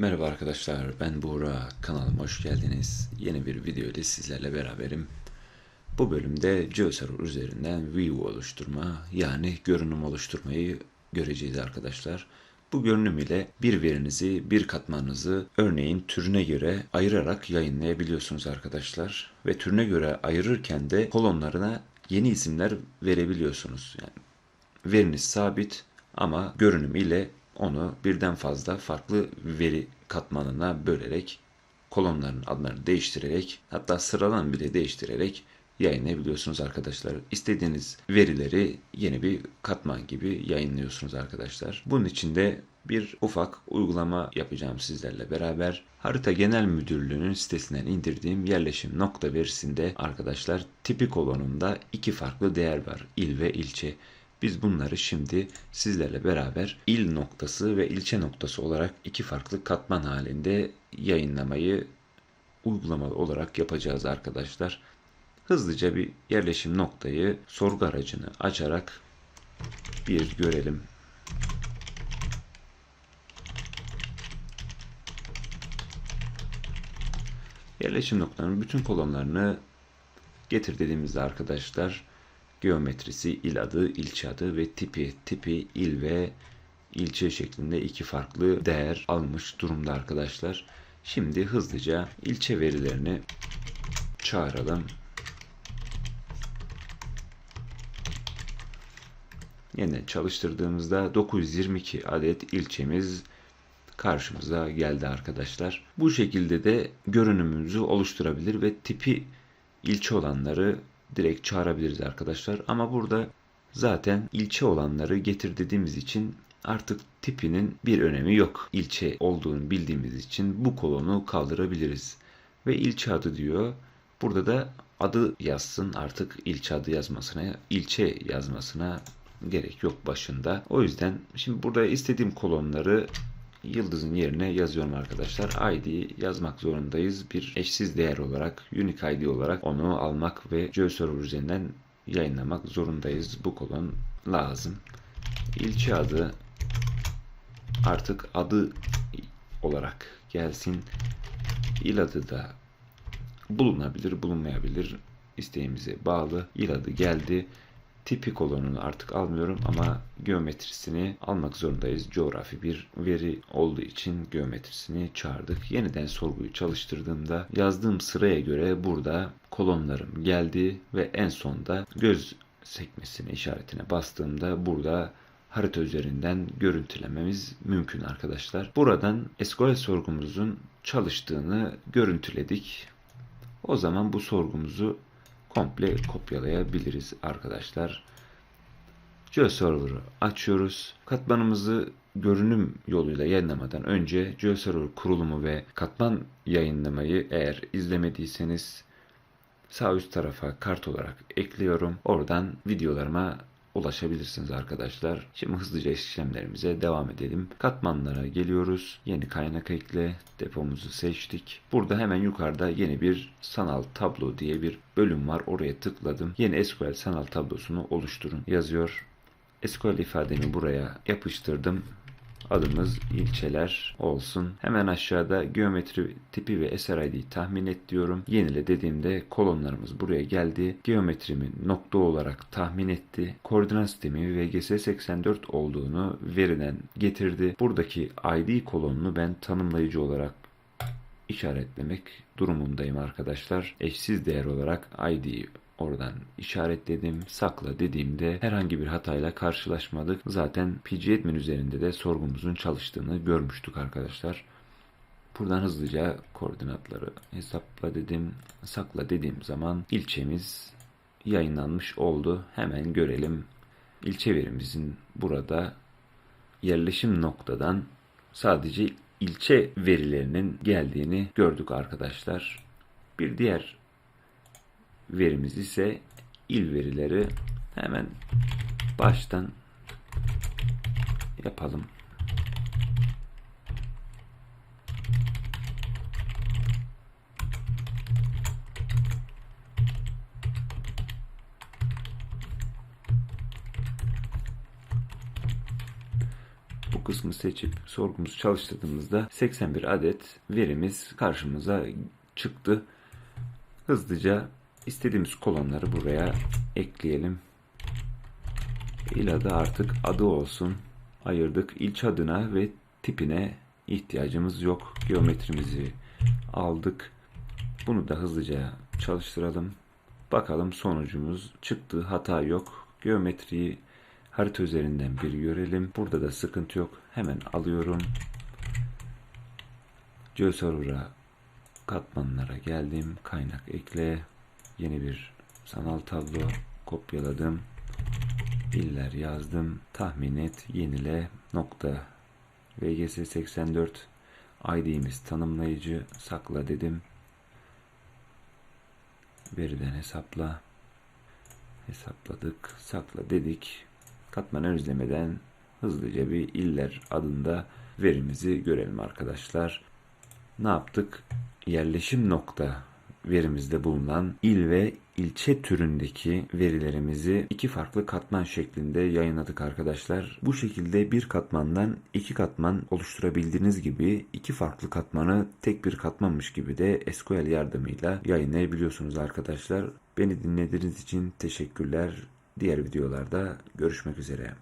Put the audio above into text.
Merhaba arkadaşlar, ben Buğra. Kanalıma hoş geldiniz. Yeni bir video ile sizlerle beraberim. Bu bölümde GeoServer üzerinden view oluşturma yani görünüm oluşturmayı göreceğiz arkadaşlar. Bu görünüm ile bir verinizi, bir katmanınızı örneğin türüne göre ayırarak yayınlayabiliyorsunuz arkadaşlar. Ve türüne göre ayırırken de kolonlarına yeni isimler verebiliyorsunuz. Yani veriniz sabit ama görünüm ile onu birden fazla farklı veri katmanına bölerek kolonların adlarını değiştirerek hatta sıralan bile değiştirerek yayınlayabiliyorsunuz arkadaşlar. İstediğiniz verileri yeni bir katman gibi yayınlıyorsunuz arkadaşlar. Bunun için de bir ufak uygulama yapacağım sizlerle beraber. Harita Genel Müdürlüğü'nün sitesinden indirdiğim yerleşim nokta verisinde arkadaşlar tipi kolonunda iki farklı değer var. il ve ilçe. Biz bunları şimdi sizlerle beraber il noktası ve ilçe noktası olarak iki farklı katman halinde yayınlamayı uygulamalı olarak yapacağız arkadaşlar. Hızlıca bir yerleşim noktayı sorgu aracını açarak bir görelim. Yerleşim noktanın bütün kolonlarını getir dediğimizde arkadaşlar geometrisi, il adı, ilçe adı ve tipi, tipi il ve ilçe şeklinde iki farklı değer almış durumda arkadaşlar. Şimdi hızlıca ilçe verilerini çağıralım. Yine çalıştırdığımızda 922 adet ilçemiz karşımıza geldi arkadaşlar. Bu şekilde de görünümümüzü oluşturabilir ve tipi ilçe olanları direkt çağırabiliriz arkadaşlar. Ama burada zaten ilçe olanları getir dediğimiz için artık tipinin bir önemi yok. İlçe olduğunu bildiğimiz için bu kolonu kaldırabiliriz. Ve ilçe adı diyor. Burada da adı yazsın artık ilçe adı yazmasına, ilçe yazmasına gerek yok başında. O yüzden şimdi burada istediğim kolonları yıldızın yerine yazıyorum arkadaşlar. ID yazmak zorundayız. Bir eşsiz değer olarak, unique ID olarak onu almak ve GeoServer üzerinden yayınlamak zorundayız. Bu kolon lazım. İlçe adı artık adı olarak gelsin. İl adı da bulunabilir, bulunmayabilir. isteğimize bağlı. İl adı geldi tipi kolonunu artık almıyorum ama geometrisini almak zorundayız. Coğrafi bir veri olduğu için geometrisini çağırdık. Yeniden sorguyu çalıştırdığımda yazdığım sıraya göre burada kolonlarım geldi ve en sonda göz sekmesine işaretine bastığımda burada harita üzerinden görüntülememiz mümkün arkadaşlar. Buradan SQL sorgumuzun çalıştığını görüntüledik. O zaman bu sorgumuzu komple kopyalayabiliriz arkadaşlar. GeoServer'ı açıyoruz. Katmanımızı görünüm yoluyla yayınlamadan önce GeoServer kurulumu ve katman yayınlamayı eğer izlemediyseniz sağ üst tarafa kart olarak ekliyorum. Oradan videolarıma ulaşabilirsiniz arkadaşlar. Şimdi hızlıca işlemlerimize devam edelim. Katmanlara geliyoruz. Yeni kaynak ekle. Depomuzu seçtik. Burada hemen yukarıda yeni bir sanal tablo diye bir bölüm var. Oraya tıkladım. Yeni SQL sanal tablosunu oluşturun yazıyor. SQL ifademi buraya yapıştırdım adımız ilçeler olsun. Hemen aşağıda geometri tipi ve SRID tahmin et diyorum. Yenile dediğimde kolonlarımız buraya geldi. Geometrimin nokta olarak tahmin etti. Koordinat sistemi VGS84 olduğunu veriden getirdi. Buradaki ID kolonunu ben tanımlayıcı olarak işaretlemek durumundayım arkadaşlar. Eşsiz değer olarak ID'yi Oradan işaretledim, sakla dediğimde herhangi bir hatayla karşılaşmadık. Zaten pgadmin üzerinde de sorgumuzun çalıştığını görmüştük arkadaşlar. Buradan hızlıca koordinatları hesapla dedim, sakla dediğim zaman ilçemiz yayınlanmış oldu. Hemen görelim. İlçe verimizin burada yerleşim noktadan sadece ilçe verilerinin geldiğini gördük arkadaşlar. Bir diğer verimiz ise il verileri hemen baştan yapalım. Bu kısmı seçip sorgumuzu çalıştırdığımızda 81 adet verimiz karşımıza çıktı. Hızlıca istediğimiz kolonları buraya ekleyelim. İl adı artık adı olsun. Ayırdık. İlçe adına ve tipine ihtiyacımız yok. Geometrimizi aldık. Bunu da hızlıca çalıştıralım. Bakalım sonucumuz çıktı. Hata yok. Geometriyi harita üzerinden bir görelim. Burada da sıkıntı yok. Hemen alıyorum. Geoserver'a katmanlara geldim. Kaynak ekle. Yeni bir sanal tablo kopyaladım. İller yazdım. Tahmin et. Yenile. Nokta. VGS 84 ID'miz tanımlayıcı. Sakla dedim. Veriden hesapla. Hesapladık. Sakla dedik. Katman özlemeden hızlıca bir iller adında verimizi görelim arkadaşlar. Ne yaptık? Yerleşim nokta verimizde bulunan il ve ilçe türündeki verilerimizi iki farklı katman şeklinde yayınladık arkadaşlar. Bu şekilde bir katmandan iki katman oluşturabildiğiniz gibi iki farklı katmanı tek bir katmanmış gibi de SQL yardımıyla yayınlayabiliyorsunuz arkadaşlar. Beni dinlediğiniz için teşekkürler. Diğer videolarda görüşmek üzere.